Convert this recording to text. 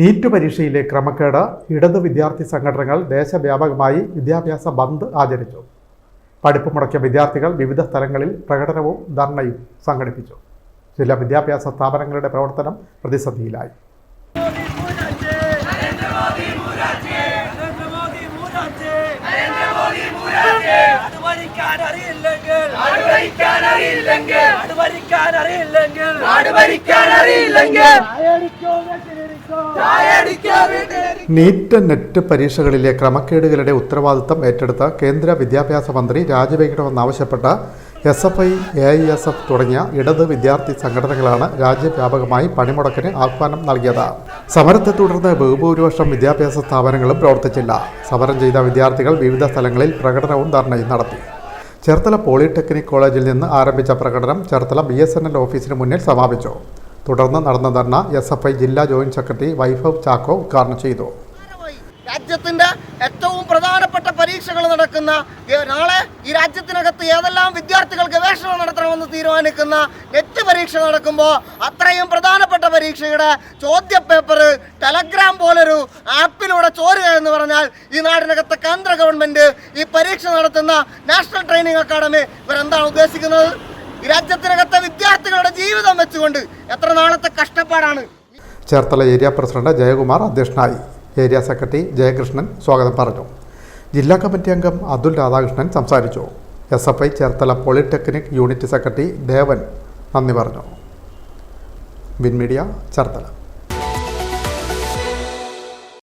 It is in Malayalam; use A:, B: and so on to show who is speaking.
A: നീറ്റ് പരീക്ഷയിലെ ക്രമക്കേട് ഇടത് വിദ്യാർത്ഥി സംഘടനകൾ ദേശവ്യാപകമായി വിദ്യാഭ്യാസ ബന്ദ് ആചരിച്ചു. പഠിപ്പ് മുടക്കിയ വിദ്യാർത്ഥികൾ വിവിധ സ്ഥലങ്ങളിൽ പ്രകടനവും ധർണയും സംഘടിപ്പിച്ചു. ചില വിദ്യാഭ്യാസ സ്ഥാപനങ്ങളുടെ പ്രവർത്തനം പ്രതിസന്ധിയിലായി.
B: അറിയില്ലെങ്കിൽ
C: അറിയില്ലെങ്കിൽ
A: നീറ്റ് നെറ്റ് പരീക്ഷകളിലെ ക്രമക്കേടുകളുടെ ഉത്തരവാദിത്തം ഏറ്റെടുത്ത കേന്ദ്ര വിദ്യാഭ്യാസ മന്ത്രി രാജിവെക്കണമെന്നാവശ്യപ്പെട്ട് S F I A I S F തുടങ്ങിയ ഇടത് വിദ്യാർത്ഥി സംഘടനകളാണ് രാജ്യവ്യാപകമായി പണിമുടക്കിന് ആഹ്വാനം നൽകിയത്. സമരത്തെ തുടർന്ന് ബഹുഭൂരിപക്ഷം വിദ്യാഭ്യാസ സ്ഥാപനങ്ങളും പ്രവർത്തിച്ചില്ല. സമരം ചെയ്ത വിദ്യാർത്ഥികൾ വിവിധ സ്ഥലങ്ങളിൽ പ്രകടനവും ധർണയും നടത്തി. ചേർത്തല പോളിടെക്നിക് കോളേജിൽ നിന്ന് ആരംഭിച്ച പ്രകടനം ചേർത്തല ബി ഓഫീസിന് മുന്നിൽ സമാപിച്ചു. തുടർന്ന് നടന്ന ധർണ എസ് എഫ് ഐ ജില്ലാ ജോയിന്റ് സെക്രട്ടറി വൈഭവ് ചാക്കോ ഉദ്ഘാടനം ചെയ്തു.
D: രാജ്യത്തിന്റെ ഏറ്റവും പ്രധാനപ്പെട്ട പരീക്ഷകൾ നടക്കുന്ന നാളെ ഈ രാജ്യത്തിനകത്ത് ഏതെല്ലാം വിദ്യാർത്ഥികൾ ഗവേഷണം നടത്തണമെന്ന് തീരുമാനിക്കുന്ന നെറ്റ് പരീക്ഷ നടക്കുമ്പോൾ അത്രയും പ്രധാനപ്പെട്ട പരീക്ഷയുടെ ചോദ്യ പേപ്പർ ടെലഗ്രാം പോലൊരു ആപ്പിലൂടെ ചോരുക എന്ന് പറഞ്ഞാൽ ഈ നാടിനകത്ത് കേന്ദ്ര ഗവൺമെന്റ് ഈ പരീക്ഷ നടത്തുന്ന നാഷണൽ ട്രെയിനിങ് അക്കാഡമി ഇവരെന്താണ് ഉദ്ദേശിക്കുന്നത്? രാജ്യത്തിനകത്തെ വിദ്യാർത്ഥികളുടെ ജീവിതം വെച്ചുകൊണ്ട് എത്ര നാളത്തെ കഷ്ടപ്പാടാണ്.
A: ചേർത്തല ഏരിയ പ്രസിഡന്റ് ജയകുമാർ അധ്യക്ഷനായി. ഏരിയ സെക്രട്ടറി ജയകൃഷ്ണൻ സ്വാഗതം പറഞ്ഞു. ജില്ലാ കമ്മിറ്റി അംഗം അതുൽ രാധാകൃഷ്ണൻ സംസാരിച്ചു. S F I Cherthala polytechnic unit secretary Devan നന്ദി പറഞ്ഞു. Win media Cherthala.